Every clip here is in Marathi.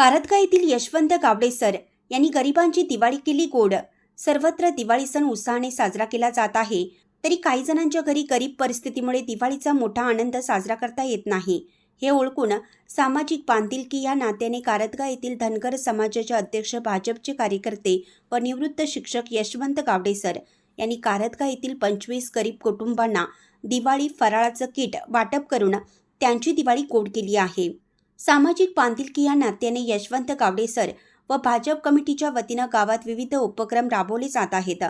कारतगा येथील यशवंत गावडे सर यांनी गरिबांची दिवाळी केली गोड. सर्वत्र दिवाळी सण उत्साहाने साजरा केला जात आहे. तरी काही जणांच्या घरी गरीब परिस्थितीमुळे दिवाळीचा मोठा आनंद साजरा करता येत नाही. हे ओळखून सामाजिक बांधिलकी या नात्याने कारतगा येथील धनगर समाजाचे अध्यक्ष भाजपचे कार्यकर्ते व निवृत्त शिक्षक यशवंत गावडे सर यांनी कारतगा येथील पंचवीस गरीब कुटुंबांना दिवाळी फराळाचं किट वाटप करून त्यांची दिवाळी गोड केली आहे. सामाजिक बांधिलकी या नात्याने यशवंत गावडे सर व भाजप कमिटीच्या वतीनं गावात विविध उपक्रम राबवले जात आहेत.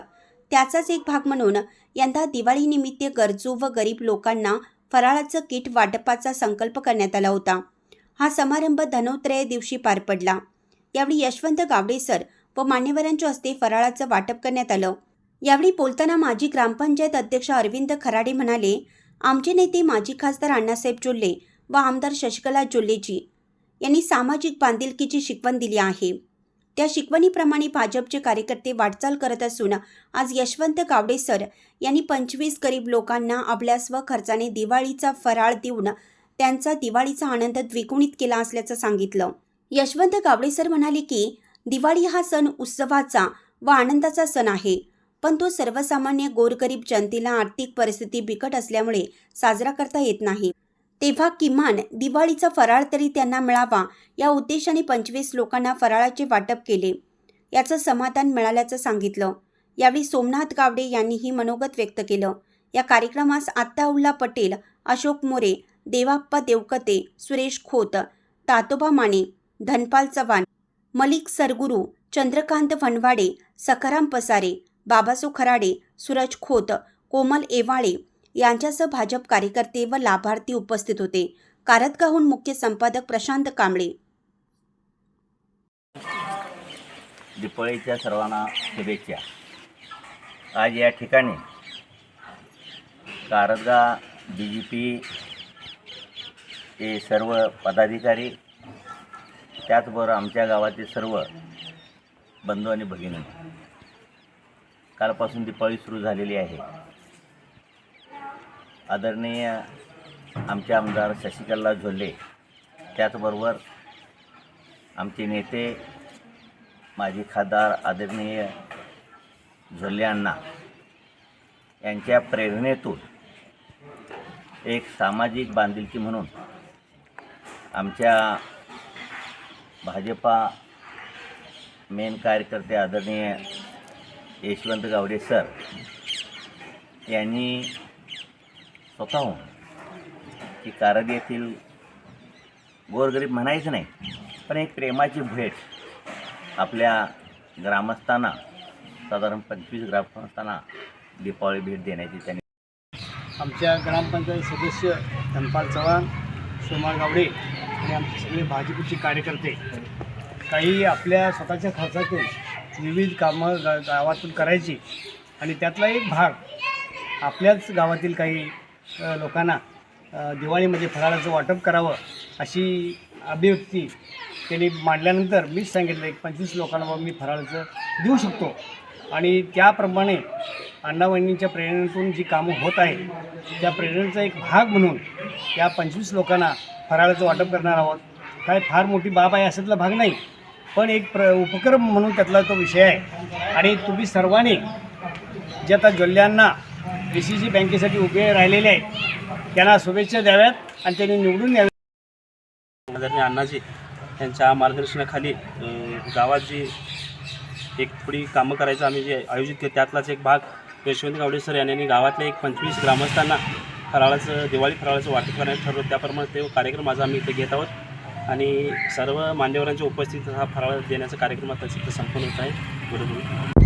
त्याचाच एक भाग म्हणून यंदा दिवाळीनिमित्त गरजू व गरीब लोकांना फराळाचं किट वाटपाचा संकल्प करण्यात आला होता. हा समारंभ धनोत्रय दिवशी पार पडला. यावेळी यशवंत गावडे सर व मान्यवरांच्या हस्ते फराळाचं वाटप करण्यात आलं. यावेळी बोलताना माजी ग्रामपंचायत अध्यक्ष अरविंद खराडे म्हणाले आमचे नेते माजी खासदार अण्णासाहेब चुल्ले व आमदार शशिकला जोल्लेजी यांनी सामाजिक बांधिलकीची शिकवण दिली आहे. त्या शिकवणीप्रमाणे भाजपचे कार्यकर्ते वाटचाल करत असून आज यशवंत गावडे सर यांनी पंचवीस गरीब लोकांना आपल्या स्वखर्चाने दिवाळीचा फराळ देऊन त्यांचा दिवाळीचा आनंद द्विगुणित केला असल्याचं सांगितलं. यशवंत गावडे सर म्हणाले की दिवाळी हा सण उत्सवाचा व आनंदाचा सण आहे पण तो सर्वसामान्य गोरगरीब जनतेला आर्थिक परिस्थिती बिकट असल्यामुळे साजरा करता येत नाही. तेव्हा किमान दिवाळीचा फराळ तरी त्यांना मिळावा या उद्देशाने पंचवीस लोकांना फराळाचे वाटप केले. याचं समाधान मिळाल्याचं सांगितलं. यावेळी सोमनाथ गावडे यांनीही मनोगत व्यक्त केलं. या कार्यक्रमास आत्ताउल्ला पटेल अशोक मोरे देवाप्पा देवकते सुरेश खोत तातोबा माने धनपाल चव्हाण मलिक सरगुरू चंद्रकांत वनवाडे सखाराम पसारे बाबासो खराडे सूरज खोत कोमल एवाळे यांच्यासह भाजप कार्यकर्ते व लाभार्थी उपस्थित होते. कारतगाहून मुख्य संपादक प्रशांत कांबळे. दिपाळीच्या सर्वांना शुभेच्छा. आज या ठिकाणी कारदगा बी जी पी हे सर्व पदाधिकारी त्याचबरोबर आमच्या गावातील सर्व बंधू आणि भगिनी. कालपासून दिपाळी सुरू झालेली आहे. आदरणीय आमचे आमदार शशिकला झोले त्याचबरोबर आमचे नेते माजी खासदार आदरणीय झोले अण्णा यांच्या प्रेरणेतून एक सामाजिक बांधिलकी म्हणून आमच्या भाजपा मेन कार्यकर्ते आदरणीय यशवंत गावडे सर यांनी स्वतःहून की कारद येथील गोरगरीब म्हणायचं नाही पण एक प्रेमाची भेट आपल्या ग्रामस्थांना साधारण पंचवीस ग्रामस्थांना दीपावली भेट देण्याची त्यांनी आमच्या ग्रामपंचायत सदस्य धनपाल चव्हाण सोमा गावडे आणि आमचे सगळे भाजपचे कार्यकर्ते काही आपल्या स्वतःच्या खर्चातून विविध कामं गा गावातून करायची आणि त्यातला एक भाग आपल्याच गावातील काही लोकांना दिवाळीमध्ये फराळाचं वाटप करावं अशी अभिव्यक्ती त्यांनी मांडल्यानंतर मीच सांगितलं एक पंचवीस लोकांना मी फराळाचं देऊ शकतो. आणि त्याप्रमाणे अण्णावहिनींच्या प्रेरणेतून जी कामं होत आहे त्या प्रेरणेचा एक भाग म्हणून त्या पंचवीस लोकांना फराळाचं वाटप करणार आहोत. काय फार मोठी बाब आहे अशातला भाग नाही पण एक प्र उपक्रम म्हणून त्यातला तो विषय आहे. आणि तुम्ही सर्वांनी जे आता जोल्ल्यांना डी सी सी बँकेसाठी उभे राहिलेले आहेत. त्यांना शुभेच्छा द्याव्यात आणि त्यांनी निवडून द्याव्यात आदरणीय अण्णाजी यांच्या मार्गदर्शनाखाली गावात जी एक थोडी कामं करायचं आम्ही जे आयोजित केलं त्यातलाच एक भाग यशवंत गावडे सर यांनी गावातल्या एक पंचवीस ग्रामस्थांना फराळाचं दिवाळी फराळाचं वाटप करण्यात ठरवलं. त्याप्रमाणे ते कार्यक्रम आज आम्ही इथे घेत आहोत. आणि सर्व मान्यवरांच्या उपस्थितीत हा फराळ देण्याचा कार्यक्रम आता तिथं संपन्न होत आहे. बरोबर.